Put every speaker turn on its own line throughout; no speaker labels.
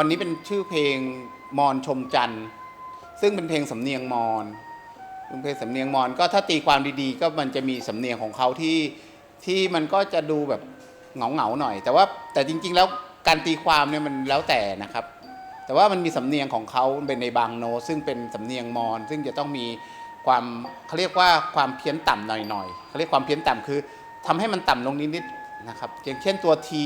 วันนี้เป็นชื่อเพลงมอนชมจันทร์ซึ่งเป็นเพลงสำเนียงมอนเป็นเพลงสำเนียงมอนก็ถ้าตีความดีๆ ก็มันจะมีสำเนียงของเขาที่ที่มันก็จะดูแบบเหงาๆหน่อย แต่ว่าแต่จริง ๆ แล้วการตีความเนี่ยมันแล้วแต่นะครับ แต่ว่ามันมีสำเนียงของเขาเป็นในบางโน ซึ่งเป็นสำเนียงมอนซึ่งจะต้องมีความเขาเรียกว่าความเพี้ยนต่ำหน่อยๆเขาเรียกความเพี้ยนต่ำคือทำให้มันต่ำลงนิดๆนะครับอย่างเช่นตัวที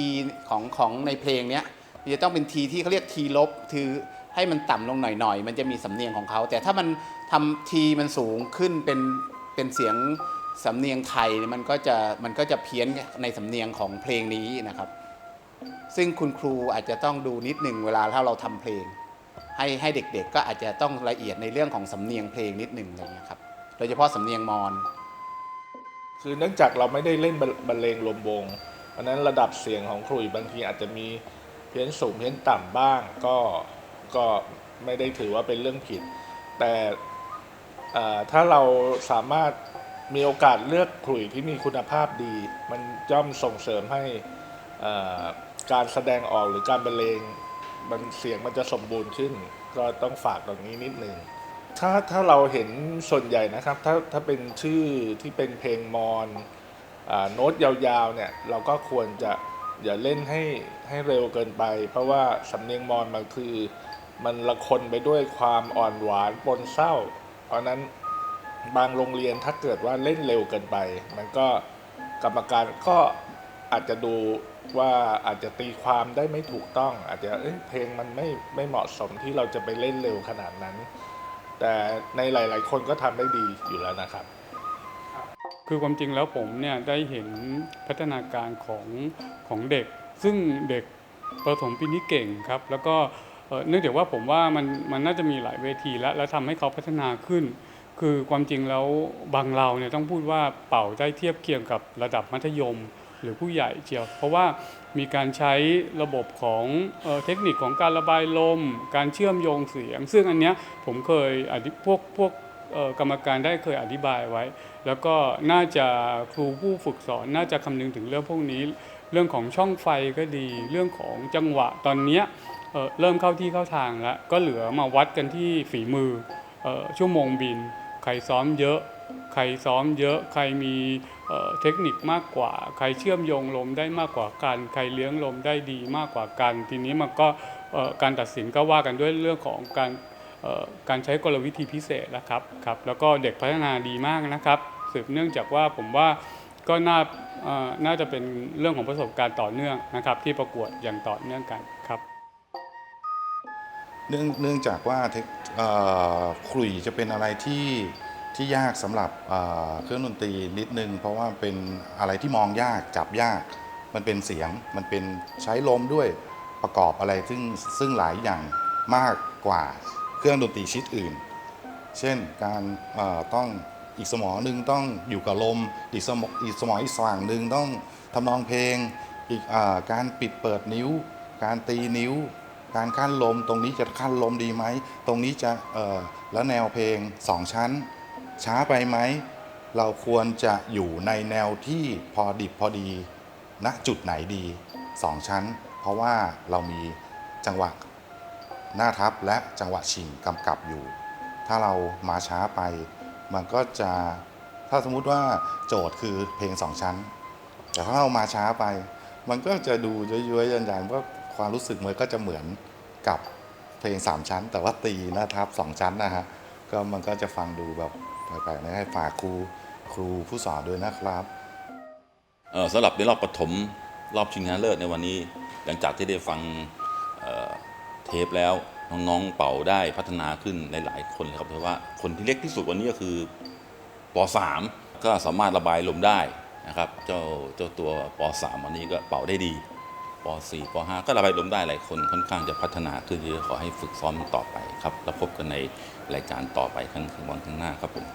ของของในเพลงเนี้ย มันจะต้องเป็นทีที่เขาเรียกทีลบคือให้มันต่ำลงหน่อยๆ มันจะมีสำเนียงของเขา แต่ถ้ามันทำทีมันสูงขึ้นเป็นเป็นเสียงสำเนียงไทยมันก็จะมันก็จะเพี้ยนในสำเนียงของเพลงนี้นะครับ ซึ่งคุณครูอาจจะต้องดูนิดหนึ่งเวลาถ้าเราทำเพลง ให้ให้เด็กๆ ก็อาจจะต้องละเอียดในเรื่องของสำเนียงเพลงนิดหนึ่งอะไรเงี้ยครับโดยเฉพาะสำเนียงมอญ
คือเนื่องจากเราไม่ได้เล่นบรรเลงลมวงเพราะนั้นระดับเสียงของครุยบางทีอาจจะมี เพี้ยนสูงเพี้ยนต่ำบ้างก็ก็ไม่ได้ถือว่าเป็นเรื่องผิด แต่ถ้าเราสามารถมีโอกาสเลือกครุยที่มีคุณภาพดี มันย่อมส่งเสริมให้การแสดงออกหรือการบรรเลงมันเสียงมันจะสมบูรณ์ขึ้น ก็ต้องฝากตรงนี้นิดนึงถ้าถ้าเราเห็นส่วนใหญ่นะครับ ถ้าถ้าเป็นชื่อที่เป็นเพลงมอนอโน้ตยาวๆเนี่ยเราก็ควรจะ อย่าเล่นให้ให้เร็วเกินไป เพราะว่าสำเนียงมอนมันคือ มันละคนไปด้วยความอ่อนหวานปนเศร้า เพราะนั้นบางโรงเรียนถ้าเกิดว่าเล่นเร็วเกินไป มันก็กรรมการก็อาจจะดูว่าอาจจะตีความได้ไม่ถูกต้อง อาจจะเเพลงมันไม่ไม่เหมาะสมที่เราจะไปเล่นเร็วขนาดนั้น แต่ในหลาย ๆ คนก็ทำได้ดีอยู่แล้วนะครับ
คือความจริงแล้วผมเนี่ยได้เห็นพัฒนาการของของเด็ก ซึ่งเด็กประถมปีนี้เก่งครับ แล้วก็เนื่องจากว่าผมว่ามันมันน่าจะมีหลายเวทีแล้วแล้วทำให้เขาพัฒนาขึ้น คือความจริงแล้วบางเราเนี่ยต้องพูดว่าเป่าได้เทียบเคียงกับระดับมัธยมหรือผู้ใหญ่เชียว เพราะว่ามีการใช้ระบบของเอเทคนิคของการระบายลม การเชื่อมโยงเสียง ซึ่งอันเนี้ยผมเคยอธิพวกพวก กรรมการได้เคยอธิบายไว้ แล้วก็น่าจะครูผู้ฝึกสอน น่าจะคำนึงถึงเรื่องพวกนี้ เรื่องของช่องไฟก็ดี เรื่องของจังหวะตอนนี้เเริ่มเข้าที่เข้าทางแล้ว ก็เหลือมาวัดกันที่ฝีมืออชั่วโมงบิน ใครซ้อมเยอะ ใครซ้อมเยอะ ใครมีเทคนิคมากกว่า ใครเชื่อมโยงลมได้มากกว่ากัน ใครเลี้ยงลมได้ดีมากกว่ากัน ทีนี้มันก็การตัดสินก็ว่ากันด้วยเรื่องของการ การใช้กลวิธีพิเศษนะครับครับแล้วก็เด็กพัฒนาดีมากนะครับ สืบเนื่องจากว่าผมว่าก็น่าน่าจะเป็นเรื่องของประสบการณ์ต่อเนื่องนะครับ ที่ประกวดอย่างต่อเนื่องกันครับ
เนื่องเนื่องจากว่าคเอ่อขลุ่ยจะเป็นอะไรที่ที่ยากสำหรับเอ่อเครื่องดนตรีนิดนึง เพราะว่าเป็นอะไรที่มองยากจับยาก มันเป็นเสียงมันเป็นใช้ลมด้วยประกอบอะไรซึ่งซึ่งหลายอย่างมากกว่า เครื่องดนตรีชิ้นอื่น เช่นการต้องอีกสมองหนึ่งต้องอยู่กับลม อีกสมองอีกสมองอีกฝั่งหนึ่งต้องทำนองเพลง อีกอาการปิดเปิดนิ้ว การตีนิ้ว การขั้นลม ตรงนี้จะขั้นลมดีไหม ตรงนี้จะแล้วแนวเพลงสองชั้น ช้าไปไหม เราควรจะอยู่ในแนวที่พอดิบพอดีณจุดไหนดีสองชั้น เพราะว่าเรามีจังหวะ หน้าทับและจังหวะชิงกำกับอยู่ ถ้าเรามาช้าไป มันก็จะถ้าสมมุติว่าโจทย์คือเพลงสองชั้น แต่ถ้าเรามาช้าไป มันก็จะดูย้อยๆยันๆว่าความรู้สึกมันก็จะเหมือนกับเพลงสามชั้น แต่ว่าตีหนะครับสองชั้นนะฮะก็มันก็จะฟังดูแบบแปลกๆนะให้ฝากครูครูผู้สอนด้วยนะครับ
เออสำหรับในรอบปฐมรอบชิงชนะเลิศในวันนี้ หลังจากที่ได้ฟัง เทปแล้วน้องๆเป่าได้พัฒนาขึ้นหลายๆคนเลยครับเพราะว่าคนที่เล็กที่สุดวันนี้ก็คือป .3 ก็สามารถระบายลมได้นะครับเจ้าเจ้าตัวป .3 วันนี้ก็เป่าได้ดีป .4 ป .5 ก็ระบายลมได้หลายคนค่อนข้างจะพัฒนาขึ้นเยอะขอให้ฝึกซ้อมต่อไปครับแล้วพบกันในรายการต่อไปข้งวันข้างหน้าครับผม